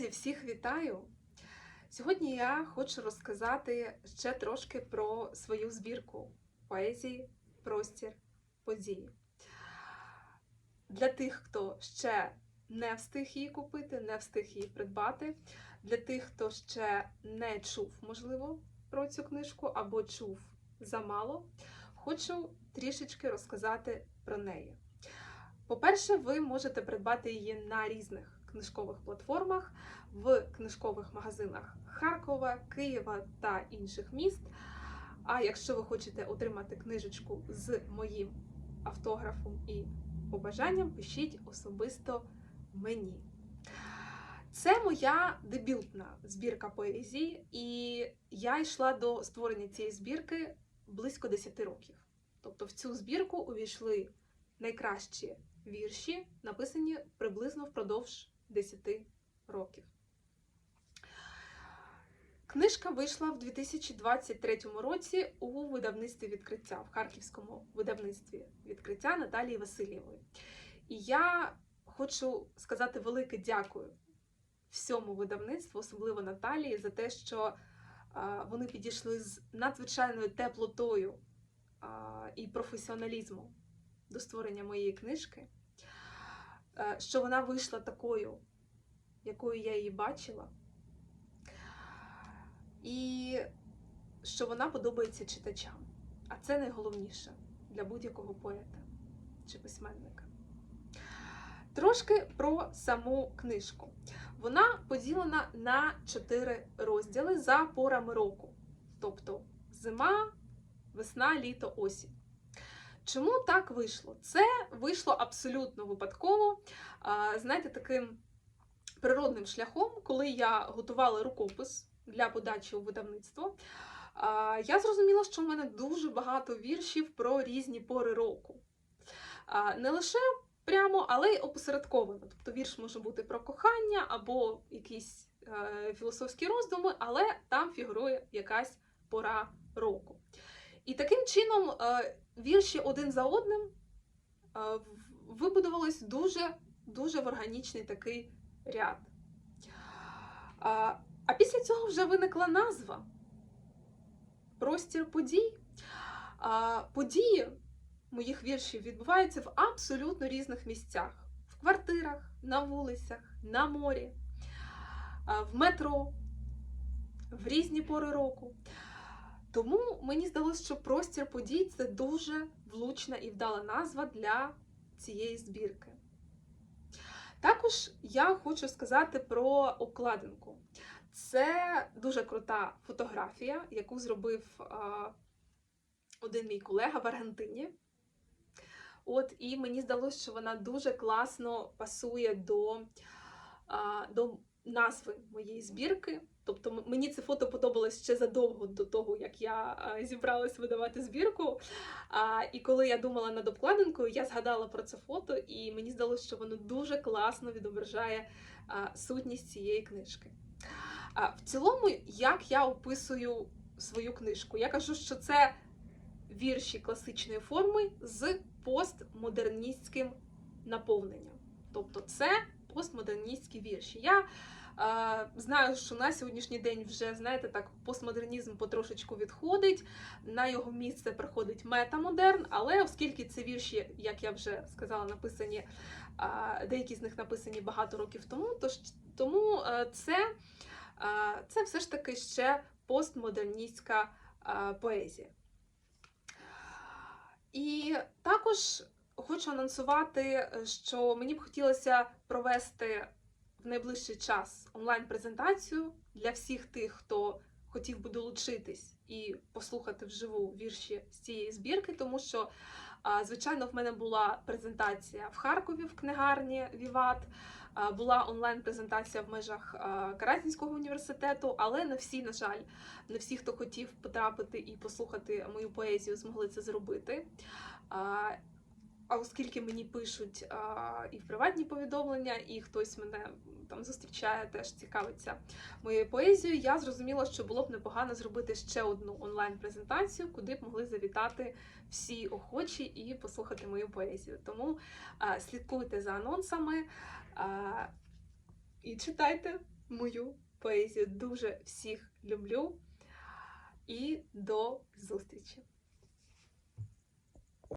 Друзі, всіх вітаю! Сьогодні я хочу розказати ще трошки про свою збірку поезії, простір, події. Для тих, хто ще не встиг її купити, не встиг її придбати, для тих, хто ще не чув, можливо, про цю книжку або чув замало, хочу трішечки розказати про неї. По-перше, ви можете придбати її на різних книжкових платформах, в книжкових магазинах Харкова, Києва та інших міст. А якщо ви хочете отримати книжечку з моїм автографом і побажанням, пишіть особисто мені. Це моя дебютна збірка поезії, і я йшла до створення цієї збірки близько 10 років. Тобто в цю збірку увійшли найкращі вірші, написані приблизно впродовж 10 років. Книжка вийшла в 2023 році у видавництві відкриття, в харківському видавництві відкриття Наталії Васильєвої. І я хочу сказати велике дякую всьому видавництву, особливо Наталії, за те, що вони підійшли з надзвичайною теплотою і професіоналізмом до створення моєї книжки, що вона вийшла такою, якою я її бачила, і що вона подобається читачам. А це найголовніше для будь-якого поета чи письменника. Трошки про саму книжку. Вона поділена на чотири розділи за порами року, тобто зима, весна, літо, осінь. Чому так вийшло? Це вийшло абсолютно випадково. Знаєте, таким природним шляхом, коли я готувала рукопис для подачі у видавництво, я зрозуміла, що в мене дуже багато віршів про різні пори року. Не лише прямо, але й опосередковано. Тобто вірш може бути про кохання або якісь е, філософські роздуми, але там фігурує якась пора року. І таким чином е, вірші один за одним е, вибудувались дуже дуже в органічний такий ряд. А, а після цього вже виникла назва Простір подій. А, Події моїх віршів відбуваються в абсолютно різних місцях: в квартирах, на вулицях, на морі, в метро, в різні пори року. Тому мені здалося, що простір подій це дуже влучна і вдала назва для цієї збірки. Також я хочу сказати про обкладинку. Це дуже крута фотографія, яку зробив один мій колега в Аргентині. От, І мені здалося, що вона дуже класно пасує до, до назви моєї збірки. Тобто мені це фото подобалось ще задовго до того, як я зібралась видавати збірку. А, І коли я думала над обкладинкою, я згадала про це фото, і мені здалося, що воно дуже класно відображає а, сутність цієї книжки. А, В цілому, як я описую свою книжку, я кажу, що це вірші класичної форми з постмодерністським наповненням. Тобто, це постмодерністські вірші. Я е, знаю, що на сьогоднішній день вже, знаєте, так, постмодернізм потрошечку відходить, на його місце приходить метамодерн, але оскільки це вірші, як я вже сказала, написані, е, деякі з них написані багато років тому, то, тому е, це, е, це все ж таки ще постмодерністська е, поезія. І також хочу анонсувати, що мені б хотілося провести в найближчий час онлайн-презентацію для всіх тих, хто хотів би долучитись і послухати вживу вірші з цієї збірки, тому що, звичайно, в мене була презентація в Харкові в книгарні Віват. Була онлайн-презентація в межах Каразінського університету, але не всі, на жаль, не всі, хто хотів потрапити і послухати мою поезію, змогли це зробити. А оскільки мені пишуть а, і приватні повідомлення, і хтось мене там зустрічає, теж цікавиться моєю поезією, я зрозуміла, що було б непогано зробити ще одну онлайн-презентацію, куди б могли завітати всі охочі і послухати мою поезію. Тому а, слідкуйте за анонсами а, і читайте мою поезію. Дуже всіх люблю і до зустрічі!